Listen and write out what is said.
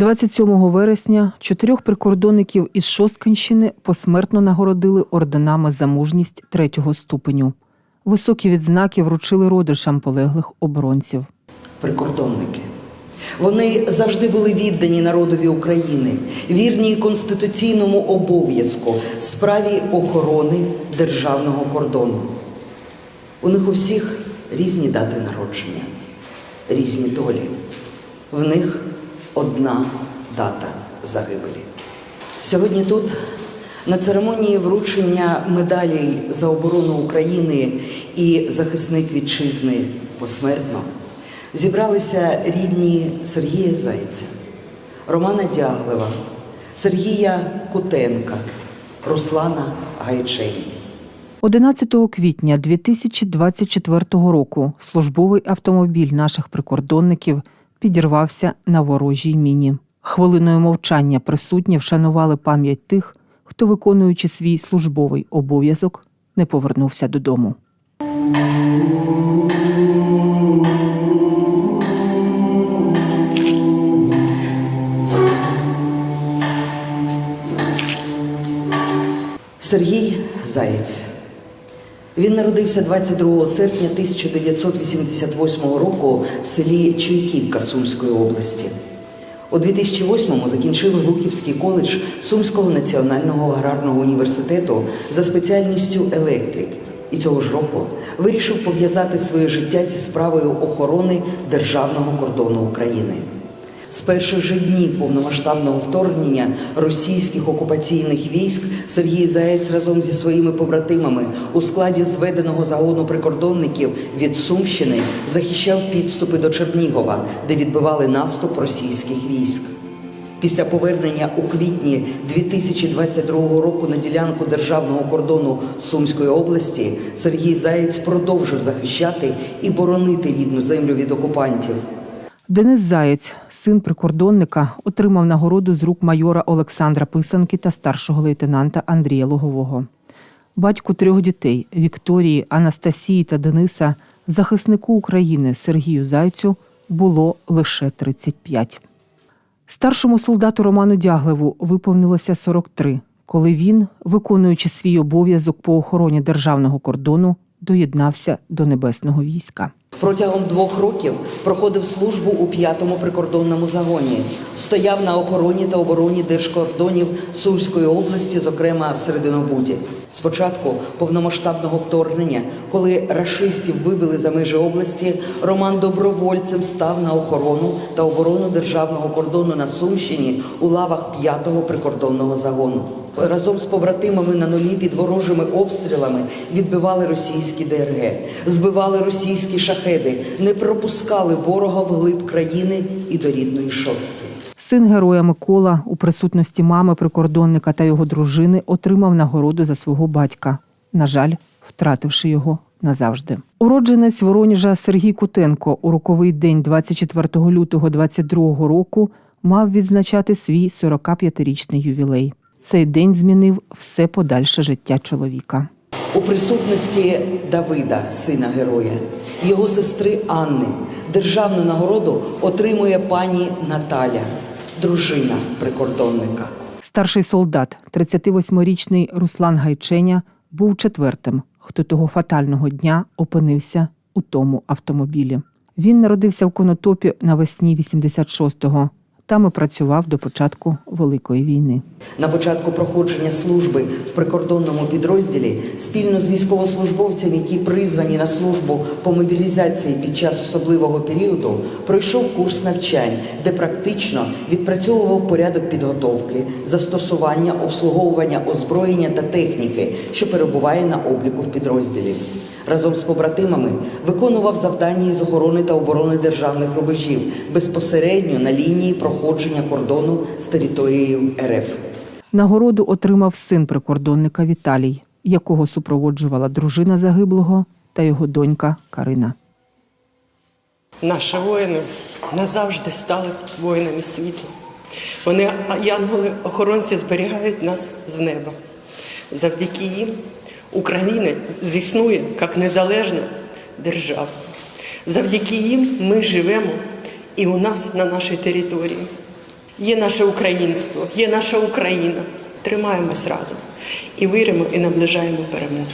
27 вересня чотирьох прикордонників із Шосткинщини посмертно нагородили орденами за мужність третього ступеню. Високі відзнаки вручили родичам полеглих оборонців. прикордонники. Вони завжди були віддані народові України, вірні конституційному обов'язку справі охорони державного кордону. У них у всіх різні дати народження, різні долі. В них одна дата загибелі. Сьогодні тут, на церемонії вручення медалей за оборону України і захисник вітчизни посмертно, зібралися рідні Сергія Зайця, Романа Дяглева, Сергія Кутенка, Руслана Гайчені. 11 квітня 2024 року службовий автомобіль наших прикордонників підірвався на ворожій міні. Хвилиною мовчання присутні вшанували пам'ять тих, хто, виконуючи свій службовий обов'язок, не повернувся додому. Сергій Заєць. Він народився 22 серпня 1988 року в селі Чуйківка Сумської області. У 2008-му закінчив Глухівський коледж Сумського національного аграрного університету за спеціальністю електрик і цього ж року вирішив пов'язати своє життя зі справою охорони державного кордону України. З перших же днів повномасштабного вторгнення російських окупаційних військ Сергій Заєць разом зі своїми побратимами у складі зведеного загону прикордонників від Сумщини захищав підступи до Чернігова, де відбивали наступ російських військ. Після повернення у квітні 2022 року на ділянку державного кордону Сумської області Сергій Заєць продовжив захищати і боронити рідну землю від окупантів. Денис Заєць, син прикордонника, отримав нагороду з рук майора Олександра Писанки та старшого лейтенанта Андрія Лугового. Батьку трьох дітей Вікторії, Анастасії та Дениса, захиснику України Сергію Зайцю було лише 35. Старшому солдату Роману Дяглеву виповнилося 43, коли він, виконуючи свій обов'язок по охороні державного кордону, доєднався до небесного війська. Протягом двох років проходив службу у п'ятому прикордонному загоні, стояв на охороні та обороні держкордонів Сумської області, зокрема в Серединобуді. Спочатку повномасштабного вторгнення, коли рашистів вибили за межі області, Роман добровольцем став на охорону та оборону державного кордону на Сумщині у лавах п'ятого прикордонного загону. Разом з побратимами на нулі під ворожими обстрілами відбивали російські ДРГ, збивали російські шахеди, не пропускали ворога вглиб країни і до рідної шостки. Син героя Микола у присутності мами прикордонника та його дружини отримав нагороду за свого батька, на жаль, втративши його назавжди. Уродженець Вороніжа Сергій Кутенко у роковий день 24 лютого 22 року мав відзначати свій 45-річний ювілей. Цей день змінив все подальше життя чоловіка. У присутності Давида, сина героя, його сестри Анни, державну нагороду отримує пані Наталя, дружина прикордонника. Старший солдат, 38-річний Руслан Гайченя, був четвертим, хто того фатального дня опинився у тому автомобілі. Він народився в Конотопі навесні 86-го. Там і працював до початку Великої війни. На початку проходження служби в прикордонному підрозділі спільно з військовослужбовцями, які призвані на службу по мобілізації під час особливого періоду, пройшов курс навчань, де практично відпрацьовував порядок підготовки, застосування, обслуговування озброєння та техніки, що перебуває на обліку в підрозділі. Разом з побратимами виконував завдання із охорони та оборони державних рубежів безпосередньо на лінії проходження кордону з територією РФ. Нагороду отримав син прикордонника Віталій, якого супроводжувала дружина загиблого та його донька Карина. Наші воїни назавжди стали воїнами світла. Вони, янголи-охоронці, зберігають нас з неба. Завдяки їм Україна зіснує як незалежна держава. Завдяки їм ми живемо і у нас на нашій території. є наше українство, є наша Україна. Тримаємось разом і віримо і наближаємо перемогу.